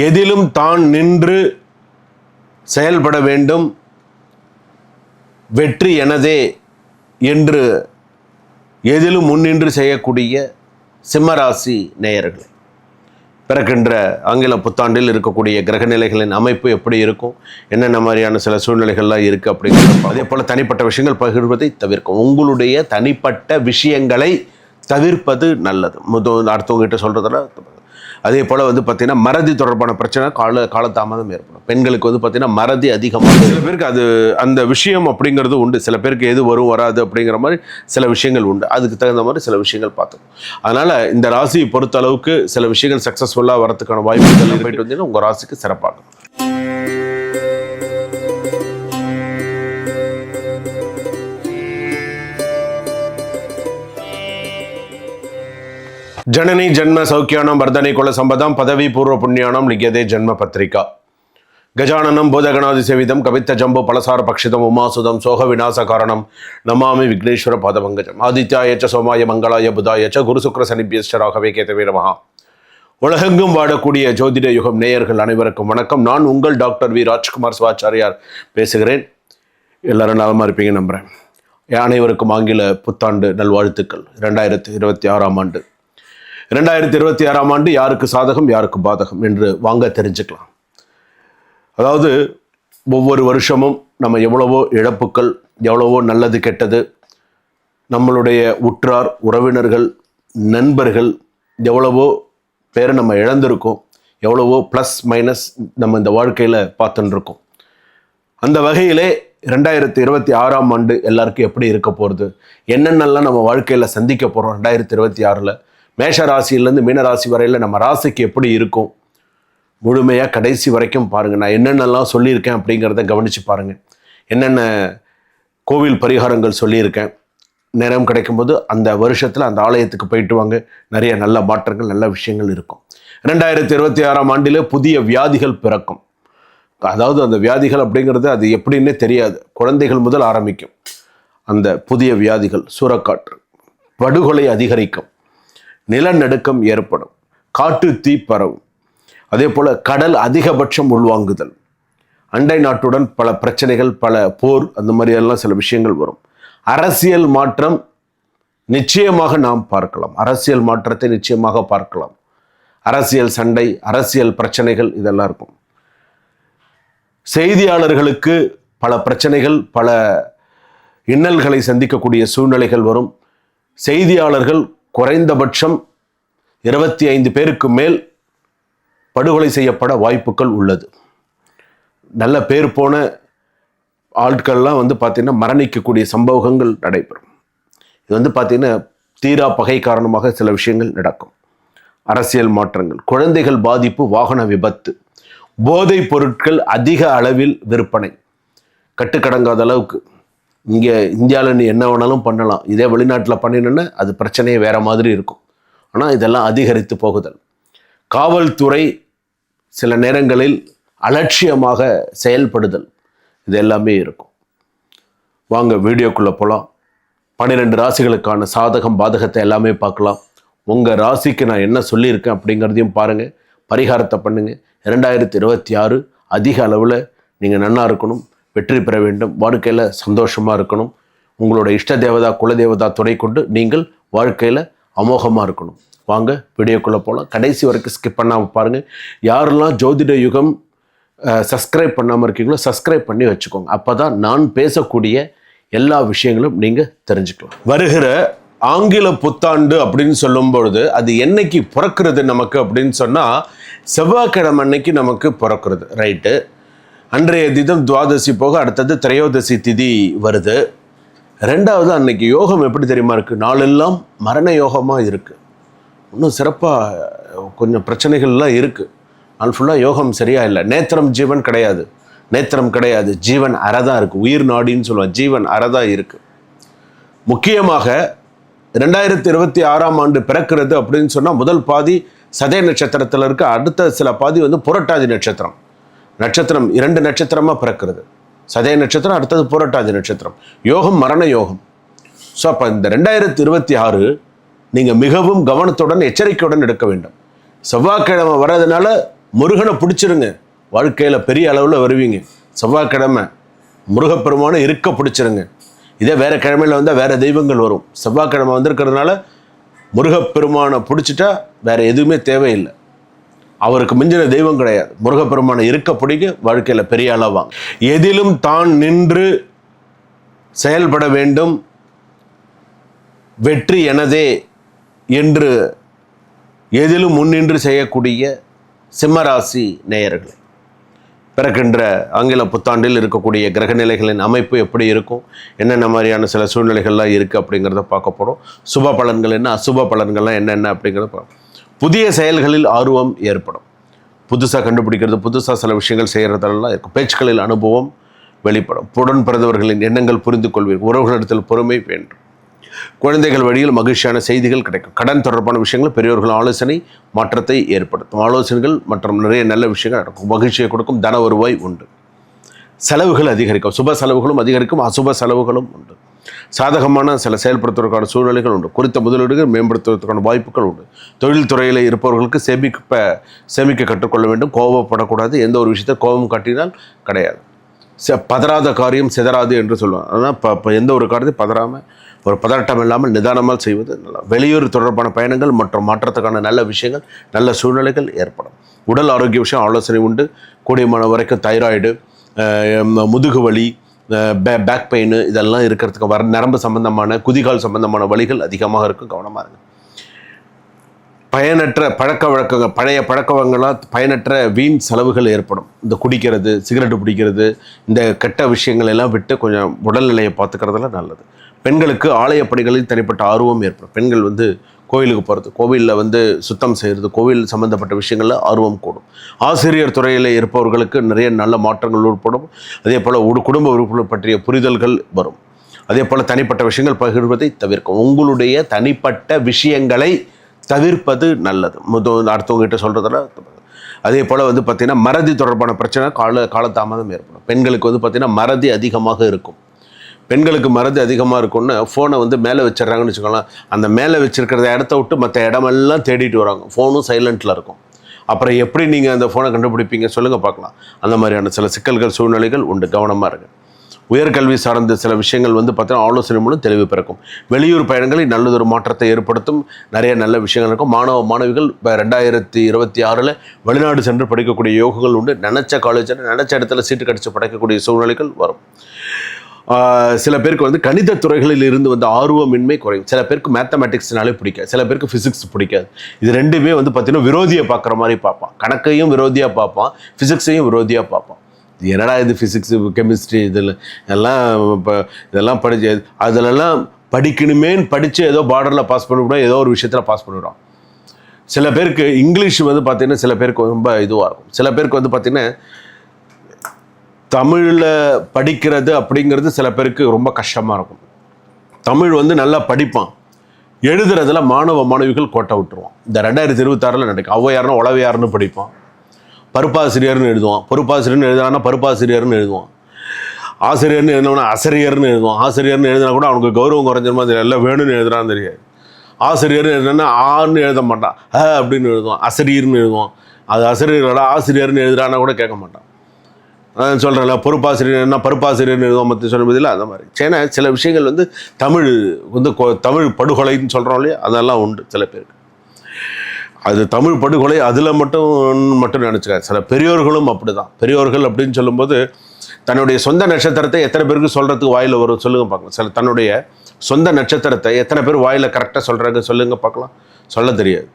எதிலும் தான் நின்று செயல்பட வேண்டும் வெற்றி எனதே என்று எதிலும் முன்னின்று செய்யக்கூடிய சிம்மராசி நேயர்கள். பிறக்கின்ற ஆங்கில புத்தாண்டில் இருக்கக்கூடிய கிரகநிலைகளின் அமைப்பு எப்படி இருக்கும்? என்னென்ன மாதிரியான சில சூழ்நிலைகள்லாம் இருக்குது அப்படிங்கிறது அதே போல் தனிப்பட்ட விஷயங்கள் பகிர்வதை தவிர்க்கும். உங்களுடைய தனிப்பட்ட விஷயங்களை தவிர்ப்பது நல்லது. முத அடுத்தவங்ககிட்ட சொல்கிறதெல்லாம் அதே போல் வந்து பார்த்திங்கன்னா மறதி தொடர்பான பிரச்சனை கால காலதாமதம் ஏற்படும். பெண்களுக்கு வந்து பார்த்திங்கன்னா மறதி அதிகமாக சில பேருக்கு அது அந்த விஷயம் அப்படிங்கிறது உண்டு. சில பேருக்கு எது வரும் வராது அப்படிங்கிற மாதிரி சில விஷயங்கள் உண்டு. அதுக்கு தகுந்த மாதிரி சில விஷயங்கள் பார்த்தோம் அதனால் இந்த ராசியை பொறுத்த அளவுக்கு சில விஷயங்கள் சக்ஸஸ்ஃபுல்லாக வரதுக்கான வாய்ப்புகள் போயிட்டு வந்தீங்கன்னா உங்கள் ராசிக்கு சிறப்பாகும் ஜனனி ஜென்ம சௌக்கியானம் வர்தனை குல சம்பதம் பதவி பூர்வ புண்ணியானம் லிகியதே ஜென்ம பத்திரிகா. கஜானனம் பூதகணாதி சேவிதம் கவித்த ஜம்பு பலசார பக்ஷிதம் உமாசுதம் சோக விநாச காரணம் நமாமி விக்னேஸ்வர பாதபங்கஜம் ஆதித்யாயச்ச சோமாய மங்களாய புதாயச்ச குரு சுக்ர சனிபியஸ்ட ராகவே கேதவே உலகெங்கும் வாடக்கூடிய ஜோதிட யுகம் நேயர்கள் அனைவருக்கும் வணக்கம். நான் உங்கள் டாக்டர் வி. ராஜ்குமார் சிவாச்சாரியார் பேசுகிறேன். எல்லாரும் நலமாக இருப்பீங்க நம்புகிறேன் அனைவருக்கும் ஆங்கில புத்தாண்டு நல்வாழ்த்துக்கள். ரெண்டாயிரத்து இருபத்தி ஆறாம் ஆண்டு. ரெண்டாயிரத்தி இருபத்தி ஆறாம் ஆண்டு யாருக்கு சாதகம் யாருக்கு பாதகம் என்று வாங்க தெரிஞ்சுக்கலாம். அதாவது ஒவ்வொரு வருஷமும் நம்ம எவ்வளவோ இழப்புக்கள் எவ்வளவோ நல்லது கெட்டது நம்மளுடைய உற்றார் உறவினர்கள் நண்பர்கள் எவ்வளவோ பேரை நம்ம இழந்திருக்கோம் எவ்வளவோ ப்ளஸ் மைனஸ் நம்ம இந்த வாழ்க்கையில் பார்த்துட்டுருக்கோம் அந்த வகையிலே ரெண்டாயிரத்தி இருபத்தி ஆறாம் ஆண்டு எல்லாருக்கும் எப்படி இருக்க போகிறது என்னென்னலாம் நம்ம வாழ்க்கையில் சந்திக்க போகிறோம் ரெண்டாயிரத்தி இருபத்தி ஆறில் மேஷ ராசியிலேருந்து மீன ராசி வரையில் நம்ம ராசிக்கு எப்படி இருக்கும்? முழுமையாக கடைசி வரைக்கும் பாருங்கள் நான் என்னென்னலாம் சொல்லியிருக்கேன் அப்படிங்கிறத கவனித்து பாருங்கள் என்னென்ன கோவில் பரிகாரங்கள் சொல்லியிருக்கேன். நேரம் கிடைக்கும்போது அந்த வருஷத்தில் அந்த ஆலயத்துக்கு போயிட்டு வாங்க. நிறைய நல்ல மாற்றங்கள் நல்ல விஷயங்கள் இருக்கும். ரெண்டாயிரத்தி இருபத்தி ஆறாம் ஆண்டில் புதிய வியாதிகள் பிறக்கும். அதாவது அந்த வியாதிகள் அப்படிங்கிறது அது எப்படின்னே தெரியாது. குழந்தைகள் முதல் ஆரம்பிக்கும். அந்த புதிய வியாதிகள் சூறக்காற்று படுகொலை அதிகரிக்கும். நிலநடுக்கம் ஏற்படும். காட்டு தீ பரவும். அதே போல் கடல் அதிகபட்சம் உள்வாங்குதல். அண்டை நாட்டுடன் பல பிரச்சனைகள் பல போர் அந்த மாதிரியெல்லாம் சில விஷயங்கள் வரும். அரசியல் மாற்றம் நிச்சயமாக நாம் பார்க்கலாம். அரசியல் மாற்றத்தை நிச்சயமாக பார்க்கலாம். அரசியல் சண்டை அரசியல் பிரச்சனைகள் இதெல்லாம் இருக்கும். செய்தியாளர்களுக்கு பல பிரச்சனைகள் பல இன்னல்களை சந்திக்கக்கூடிய சூழ்நிலைகள் வரும். செய்தியாளர்கள் குறைந்தபட்சம் இருபத்தி ஐந்து பேருக்கு மேல் படுகொலை செய்யப்பட வாய்ப்புகள் உள்ளது. நல்ல பேர் போன ஆட்கள்லாம் வந்து பார்த்திங்கன்னா மரணிக்கக்கூடிய சம்பவங்கள் நடைபெறும். இது வந்து பார்த்திங்கன்னா தீரா பகை காரணமாக சில விஷயங்கள் நடக்கும். அரசியல் மாற்றங்கள் குழந்தைகள் பாதிப்பு வாகன விபத்து போதைப் பொருட்கள் அதிக அளவில் விற்பனை. கட்டுக்கடங்காத அளவுக்கு இங்கே இந்தியாவில் நீ என்ன வேணாலும் பண்ணலாம். இதே வெளிநாட்டில் பண்ணினோன்னா அது பிரச்சனையே வேறு மாதிரி இருக்கும். ஆனால் இதெல்லாம் அதிகரித்து போகுதல். காவல்துறை சில நேரங்களில் அலட்சியமாக செயல்படுதல். இது எல்லாமே இருக்கும். வாங்க வீடியோக்குள்ளே போகலாம் பன்னிரெண்டு ராசிகளுக்கான சாதகம் பாதகத்தை எல்லாமே பார்க்கலாம். உங்கள் ராசிக்கு நான் என்ன சொல்லியிருக்கேன் அப்படிங்கிறதையும் பாருங்கள் பரிகாரத்தை பண்ணுங்கள் இரண்டாயிரத்தி இருபத்தி ஆறு அதிக அளவில் நீங்கள் நன்னா இருக்கணும். வெற்றி பெற வேண்டும். வாழ்க்கையில் சந்தோஷமாக இருக்கணும். உங்களோட இஷ்ட தேவதா குலதேவதா துணை கொண்டு நீங்கள் வாழ்க்கையில் அமோகமாக இருக்கணும். வாங்க வீடியோக்குள்ளே போகலாம் கடைசி வரைக்கும் ஸ்கிப் பண்ணாமல் பாருங்கள் யாரெல்லாம் ஜோதிட யுகம் சப்ஸ்கிரைப் பண்ணாமல் இருக்கீங்களோ சப்ஸ்கிரைப் பண்ணி வச்சுக்கோங்க. அப்போ தான் நான் பேசக்கூடிய எல்லா விஷயங்களும் நீங்கள் தெரிஞ்சுக்கலாம். வருகிற ஆங்கில புத்தாண்டு அப்படின்னு சொல்லும் பொழுது அது என்னைக்கு பிறக்கிறது நமக்கு அப்படின்னு சொன்னால் செவ்வாய்க்கிழமை அன்னைக்கு நமக்கு பிறக்கிறது. ரைட்டு அன்றைய தினம் துவாதசி போக அடுத்தது திரையோதசி திதி வருது. ரெண்டாவது அன்னைக்கு யோகம் எப்படி தெரியுமா இருக்குது நாளெல்லாம் மரண யோகமாக இருக்குது இன்னும் சிறப்பாக கொஞ்சம் பிரச்சனைகள்லாம் இருக்குது நாள் ஃபுல்லாக யோகம் சரியாக இல்லை. நேத்திரம் ஜீவன் கிடையாது. நேத்திரம் கிடையாது. ஜீவன் அறதான் இருக்குது உயிர் நாடின்னு சொல்லுவாங்க. ஜீவன் அறதான் இருக்குது முக்கியமாக ரெண்டாயிரத்தி இருபத்தி ஆறாம் ஆண்டு பிறக்கிறது அப்படின்னு சொன்னால் முதல் பாதி சதய நட்சத்திரத்தில் இருக்க. அடுத்த சில பாதி வந்து புரட்டாதி நட்சத்திரம். நட்சத்திரம் இரண்டு நட்சத்திரமாக பிறக்கிறது. சதய நட்சத்திரம் அடுத்தது புரட்டாதி நட்சத்திரம். யோகம் மரண யோகம். ஸோ அப்போ இந்த ரெண்டாயிரத்தி இருபத்தி ஆறு நீங்கள் மிகவும் கவனத்துடன் எச்சரிக்கையுடன் எடுக்க வேண்டும். செவ்வாய்க்கிழமை வர்றதுனால முருகனை பிடிச்சிருங்க. வாழ்க்கையில் பெரிய அளவில் வருவீங்க. செவ்வாய்க்கிழமை முருகப்பெருமானை இருக்க பிடிச்சிருங்க. இதே வேறு கிழமையில் வந்தால் வேறு தெய்வங்கள் வரும். செவ்வாய்க்கிழமை வந்திருக்கிறதுனால முருகப்பெருமானை பிடிச்சிட்டா வேறு எதுவுமே தேவையில்லை. அவருக்கு மிஞ்சின தெய்வம் கிடையாது. முருகப்பெருமானை இருக்க பிடிக்க வாழ்க்கையில் பெரிய அளவாங்க எதிலும் தான் நின்று செயல்பட வேண்டும். வெற்றி எனதே என்று எதிலும் முன்னின்று செய்யக்கூடிய சிம்மராசி நேயர்கள். பிறக்கின்ற ஆங்கில புத்தாண்டில் இருக்கக்கூடிய கிரகநிலைகளின் அமைப்பு எப்படி இருக்கும்? என்னென்ன மாதிரியான சில சூழ்நிலைகள்லாம் இருக்குது அப்படிங்கிறத பார்க்க போகிறோம் சுப பலன்கள் என்ன? அசுப பலன்கள்லாம் என்னென்ன அப்படிங்கிறத பார்ப்போம். புதிய செயல்களில் ஆர்வம் ஏற்படும். புதுசாக கண்டுபிடிக்கிறது புதுசாக சில விஷயங்கள் செய்கிறதெல்லாம் இருக்கும். பேச்சுக்களில் அனுபவம் வெளிப்படும். புடன் பிறந்தவர்களின் எண்ணங்கள் புரிந்து கொள்வீர்கள் உறவுகளிடத்தில் பொறுமை வேண்டும். குழந்தைகள் வழியில் மகிழ்ச்சியான செய்திகள் கிடைக்கும். கடன் தொடர்பான விஷயங்கள் பெரியோர்கள் ஆலோசனை மாற்றத்தை ஏற்படுத்தும். ஆலோசனைகள் மற்றும் நிறைய நல்ல விஷயங்கள் நடக்கும். மகிழ்ச்சியை கொடுக்கும் தன வருவாய் உண்டு. செலவுகள் அதிகரிக்கும். சுப செலவுகளும் அதிகரிக்கும். அசுப செலவுகளும் உண்டு. சாதகமான சில செயல்படுத்துவதற்கான சூழ்நிலைகள் உண்டு. குறித்த முதலீடுகள் மேம்படுத்துவதற்கான வாய்ப்புகள் உண்டு. தொழில் துறையில் இருப்பவர்களுக்கு சேமிக்க சேமிக்க கற்றுக்கொள்ள வேண்டும். கோபப்படக்கூடாது. எந்த ஒரு விஷயத்தை கோபம் காட்டினால் கிடையாது. ச- பதறாத காரியம் சிதறாது என்று சொல்லுவாங்க. ஆனால் இப்போ இப்போ எந்த ஒரு காரியத்தையும் பதறாமல் ஒரு பதட்டம் இல்லாமல் நிதானமாக செய்வது நல்லா வெளியூர் தொடர்பான பயணங்கள் மற்றும் மாற்றத்துக்கான நல்ல விஷயங்கள் நல்ல சூழ்நிலைகள் ஏற்படும். உடல் ஆரோக்கிய விஷயம் ஆலோசனை உண்டு. கூடியமான வரைக்கும் தைராய்டு முதுகு வலி பே பேக் பெயின் இதெல்லாம் இருக்கிறதுக்கு வர நரம்பு சம்பந்தமான குதிகால் சம்பந்தமான வழிகள் அதிகமாக இருக்கும். கவனமாக இருங்க. பயனற்ற பழக்க வழக்கங்கள் பழைய பழக்கவங்களால் பயனற்ற வீண் செலவுகள் ஏற்படும். இந்த குடிக்கிறது சிகரெட்டு பிடிக்கிறது இந்த கெட்ட விஷயங்கள் எல்லாம் விட்டு கொஞ்சம் உடல்நிலையை பார்த்துக்கிறதுல நல்லது. பெண்களுக்கு ஆலய பணிகளில் தனிப்பட்ட ஆர்வம் ஏற்படும். பெண்கள் வந்து கோயிலுக்கு போகிறது கோவிலில் வந்து சுத்தம் செய்கிறது கோவில் சம்மந்தப்பட்ட விஷயங்களில் ஆர்வம் கூடும். ஆசிரியர் துறையில் இருப்பவர்களுக்கு நிறைய நல்ல மாற்றங்கள் உட்படும். அதே போல் ஒரு குடும்ப உறுப்பினர் பற்றிய புரிதல்கள் வரும். அதே போல் தனிப்பட்ட விஷயங்கள் பகிர்வதை தவிர்க்கும். உங்களுடைய தனிப்பட்ட விஷயங்களை தவிர்ப்பது நல்லது. முத அடுத்தவங்ககிட்ட சொல்கிறதுல அதே போல் வந்து பார்த்திங்கன்னா மறதி தொடர்பான பிரச்சனை கால காலதாமதம் ஏற்படும். பெண்களுக்கு வந்து பார்த்திங்கன்னா மறதி அதிகமாக இருக்கும். பெண்களுக்கு மருந்து அதிகமாக இருக்கும்னு ஃபோனை வந்து மேலே வச்சிடுறாங்கன்னு வச்சுக்கோங்களேன். அந்த மேலே வச்சுருக்கிறத இடத்த விட்டு மற்ற இடமெல்லாம் தேடிட்டு வராங்க. ஃபோனும் சைலண்ட்டில் இருக்கும். அப்புறம் எப்படி நீங்கள் அந்த ஃபோனை கண்டுபிடிப்பீங்க சொல்லுங்கள் பார்க்கலாம். அந்த மாதிரியான சில சிக்கல்கள் சூழ்நிலைகள் உண்டு. கவனமாக இருக்கு உயர்கல்வி சார்ந்த சில விஷயங்கள் வந்து பார்த்தீங்கன்னா ஆலோசனை மூலம் தெளிவு பிறக்கும். வெளியூர் பயணங்களில் நல்லதொரு மாற்றத்தை ஏற்படுத்தும். நிறைய நல்ல விஷயங்கள் இருக்கும். மாணவ மாணவிகள் இப்போ ரெண்டாயிரத்தி இருபத்தி ஆறில் வெளிநாடு சென்று படிக்கக்கூடிய யோகங்கள் உண்டு. நினச்ச காலேஜில் நினச்ச இடத்துல சீட்டு கடிச்சு படைக்கக்கூடிய சூழ்நிலைகள் வரும். சில பேருக்கு வந்து கணித துறைகளில் இருந்து வந்து ஆர்வமின்மை குறையும். சில பேருக்கு மேத்தமெட்டிக்ஸ்னாலே பிடிக்காது. சில பேருக்கு ஃபிசிக்ஸ் பிடிக்காது. இது ரெண்டுமே வந்து பார்த்தீங்கன்னா விரோதியை பார்க்குற மாதிரி பார்ப்பான் கணக்கையும் விரோதியாக பார்ப்பான் ஃபிசிக்ஸையும் விரோதியாக பார்ப்பான் இது என்னடா இது ஃபிசிக்ஸு கெமிஸ்ட்ரி இதில் எல்லாம் இப்போ இதெல்லாம் படிச்சு அதிலெல்லாம் படிக்கணுமேன்னு படித்து ஏதோ பார்டரில் பாஸ் பண்ணிவிடும் ஏதோ ஒரு விஷயத்தில் பாஸ் பண்ணிவிடும் சில பேருக்கு இங்கிலீஷ் வந்து பார்த்திங்கன்னா சில பேருக்கு ரொம்ப இதுவாக இருக்கும். சில பேருக்கு வந்து பார்த்தீங்கன்னா தமிழில் படிக்கிறது அப்படிங்கிறது சில பேருக்கு ரொம்ப கஷ்டமாக இருக்கும். தமிழ் வந்து நல்லா படிப்பான். எழுதுறதுல மாணவ மாணவிகள் கோட்டை விட்டுருவான். இந்த ரெண்டாயிரத்தி இருபத்தாறில் நடக்கும் ஔவையார்னு உளவையார்னு படிப்பான். பருப்பாசிரியர்னு எழுதுவான். பொறுப்பாசிரியர்னு எழுதுனா பருப்பாசிரியர்னு எழுதுவான். ஆசிரியர்னு எழுதினவனா ஆசிரியர்னு எழுதுவான். ஆசிரியர்னு எழுதினா கூட அவனுக்கு கௌரவம் குறைஞ்ச மாதிரி எல்லாம் வேணும்னு எழுதுறான்னு தெரியாது. ஆசிரியர்னு எழுதுனா ஆன்னு எழுத மாட்டான். அப்படின்னு எழுதுவான். அசிரியர்னு எழுதுவான். அது ஆசிரியர்களோட ஆசிரியர்னு எழுதுறான்னா கூட கேட்க மாட்டான். சொல்கிறல சொல்கிறேன்ல பொறுப்பாசிரியர்னா பருப்பாசிரியர் எழுதுவோம் மற்ற சொல்ல பதில் அந்த மாதிரி. ஏன்னா சில விஷயங்கள் வந்து தமிழ் வந்து கொ- தமிழ் படுகொலைன்னு சொல்கிறோம் இல்லையா? அதெல்லாம் உண்டு சில பேருக்கு. அது தமிழ் படுகொலை அதில் மட்டும் மட்டும் நினச்சிக்காது சில பெரியோர்களும் அப்படிதான். பெரியோர்கள் அப்படின்னு சொல்லும்போது தன்னுடைய சொந்த நட்சத்திரத்தை எத்தனை பேருக்கு சொல்கிறதுக்கு வாயில் வரும் சொல்லுங்கள் பார்க்கலாம். சில தன்னுடைய சொந்த நட்சத்திரத்தை எத்தனை பேர் வாயில் கரெக்டாக சொல்கிறாங்க சொல்லுங்கள் பார்க்கலாம். சொல்ல தெரியாது.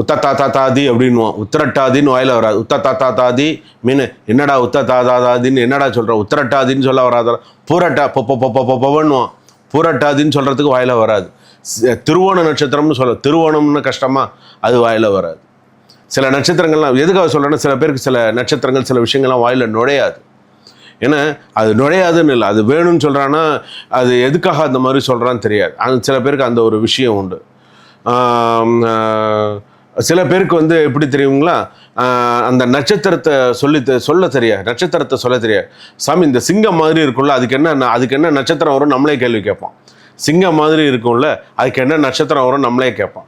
உத்த தாத்தா தாதி அப்படின்னுவான் உத்திரட்டாதின்னு வாயில வராது. உத்த தாத்தா தாதி மீன் என்னடா உத்த தாத்தா தாதின்னு என்னடா சொல்கிறோம் உத்திரட்டாதின்னு சொல்ல வராத. பூரட்டா பொப்ப பொப்ப பொப்பவன்னுவோம் பூரட்டாதின்னு சொல்கிறதுக்கு வாயில வராது. திருவோண நட்சத்திரம்னு சொல்ல திருவோணம்னு கஷ்டமா அது வாயில வராது. சில நட்சத்திரங்கள்லாம் எதுக்காக சொல்கிறேன்னா சில பேருக்கு சில நட்சத்திரங்கள் சில விஷயங்கள்லாம் வாயில நுழையாது. ஏன்னா அது நுழையாதுன்னு இல்லை. அது வேணும்னு சொல்கிறான்னா அது எதுக்காக அந்த மாதிரி சொல்கிறான்னு தெரியாது. அது சில பேருக்கு அந்த ஒரு விஷயம் உண்டு. சில பேருக்கு வந்து எப்படி தெரியுங்களா? அந்த நட்சத்திரத்தை சொல்லி தெ- சொல்ல தெரியாது. நட்சத்திரத்தை சொல்ல தெரியாது. சாமி இந்த சிங்கம் மாதிரி இருக்கும்ல அதுக்கு என்ன அதுக்கு என்ன நட்சத்திரம் வரும் நம்மளே கேள்வி கேட்போம். சிங்கம் மாதிரி இருக்கும்ல அதுக்கு என்ன நட்சத்திரம் வரும் நம்மளே கேட்போம்.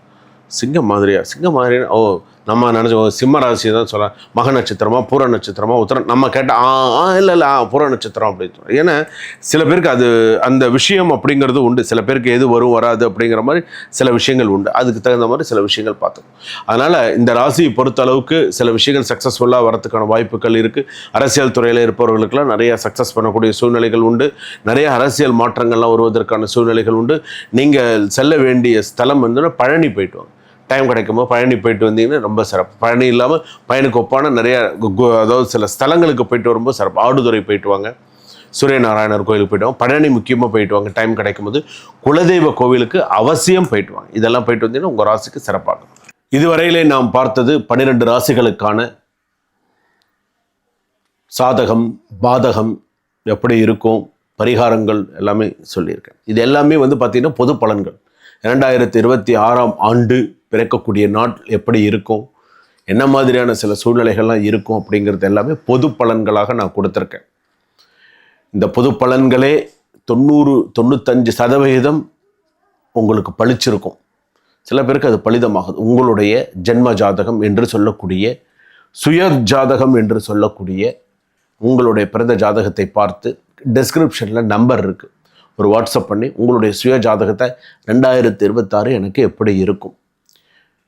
சிங்கம் மாதிரியா? சிங்கம் மாதிரி ஓ நம்ம நினச்ச சிம்ம ராசி தான் சொல்ல மக நட்சத்திரமா பூர நட்சத்திரமா உத்தரம் நம்ம கேட்டால் ஆ ஆ இல்லை இல்லை ஆ பூர நட்சத்திரம் அப்படின்னு சொல்றோம். ஏன்னா சில பேருக்கு அது அந்த விஷயம் அப்படிங்கிறது உண்டு. சில பேருக்கு எது வரும் வராது அப்படிங்கிற மாதிரி சில விஷயங்கள் உண்டு. அதுக்கு தகுந்த மாதிரி சில விஷயங்கள் பார்த்தோம் அதனால் இந்த ராசியை பொறுத்த அளவுக்கு சில விஷயங்கள் சக்ஸஸ்ஃபுல்லாக வரதுக்கான வாய்ப்புகள் இருக்குது அரசியல் துறையில் இருப்பவர்களுக்கெல்லாம் நிறைய சக்ஸஸ் பண்ணக்கூடிய சூழ்நிலைகள் உண்டு. நிறைய அரசியல் மாற்றங்கள்லாம் வருவதற்கான சூழ்நிலைகள் உண்டு. நீங்கள் செல்ல வேண்டிய ஸ்தலம் வந்து பழனி போயிட்டு வாங்க. டைம் கிடைக்கும்போது பழனி போயிட்டு வந்தீங்கன்னா ரொம்ப சிறப்பு. பழனி இல்லாமல் பயனுக்கு ஒப்பான நிறைய கு- அதாவது சில ஸ்தலங்களுக்கு போயிட்டு வரும்போது சிறப்பு. ஆடுதுறை போயிட்டு வாங்க. சூரியநாராயணர் கோயிலுக்கு போயிட்டு வாங்க. பழனி முக்கியமாக போயிட்டு வாங்க. டைம் கிடைக்கும்போது குலதெய்வ கோவிலுக்கு அவசியம் போயிட்டு வாங்க. இதெல்லாம் போயிட்டு வந்தீங்கன்னா உங்கள் ராசிக்கு சிறப்பாகும். இதுவரையிலே நாம் பார்த்தது பன்னிரெண்டு ராசிகளுக்கான சாதகம் பாதகம் எப்படி இருக்கும் பரிகாரங்கள் எல்லாமே சொல்லியிருக்கேன். இது எல்லாமே வந்து பார்த்திங்கன்னா பொது பலன்கள். இரண்டாயிரத்தி இருபத்தி ஆறாம் ஆண்டு பிறக்கக்கூடிய நாள் எப்படி இருக்கும்? என்ன மாதிரியான சில சூழ்நிலைகள்லாம் இருக்கும் அப்படிங்கிறது எல்லாமே பொது பலன்களாக நான் கொடுத்துருக்கேன். இந்த பொது பலன்களே தொண்ணூறு தொண்ணூத்தஞ்சு சதவிகிதம் உங்களுக்கு பளிச்சிருக்கும். சில பேருக்கு அது பலிதமாகுது. உங்களுடைய ஜென்ம ஜாதகம் என்று சொல்லக்கூடிய சுய ஜாதகம் என்று சொல்லக்கூடிய உங்களுடைய பிறந்த ஜாதகத்தை பார்த்து டெஸ்கிரிப்ஷனில் நம்பர் இருக்குது ஒரு வாட்ஸ்அப் பண்ணி உங்களுடைய சுய ஜாதகத்தை ரெண்டாயிரத்தி இருபத்தாறு எனக்கு எப்படி இருக்கும்?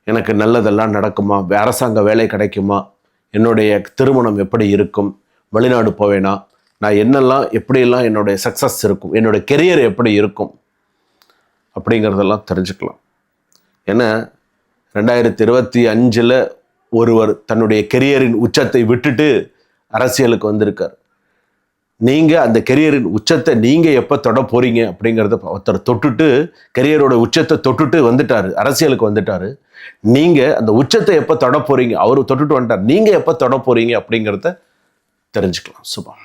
எனக்கு நல்லதெல்லாம் நடக்குமா? அரசாங்க வேலை கிடைக்குமா? என்னுடைய திருமணம் எப்படி இருக்கும்? வெளிநாடு போவேனா? நான் என்னெல்லாம் எப்படியெல்லாம் என்னுடைய சக்ஸஸ் இருக்கும்? என்னுடைய கெரியர் எப்படி இருக்கும்? அப்படிங்கிறதெல்லாம் தெரிஞ்சுக்கலாம். ஏன்னா ரெண்டாயிரத்தி இருபத்தி அஞ்சில் ஒருவர் தன்னுடைய கெரியரின் உச்சத்தை விட்டுட்டு அரசியலுக்கு வந்திருக்கார். நீங்கள் அந்த கெரியரின் உச்சத்தை நீங்கள் எப்போ தொட போகிறீங்க அப்படிங்கிறத ஒருத்தர் தொட்டுட்டு கெரியரோட உச்சத்தை தொட்டுட்டு வந்துட்டாரு அரசியலுக்கு வந்துட்டார். நீங்கள் அந்த உச்சத்தை எப்போ தொட போகிறீங்க அவர் தொட்டுட்டு வந்துட்டார் நீங்கள் எப்போ தொட போகிறீங்க அப்படிங்கிறத தெரிஞ்சுக்கலாம். சுபம்.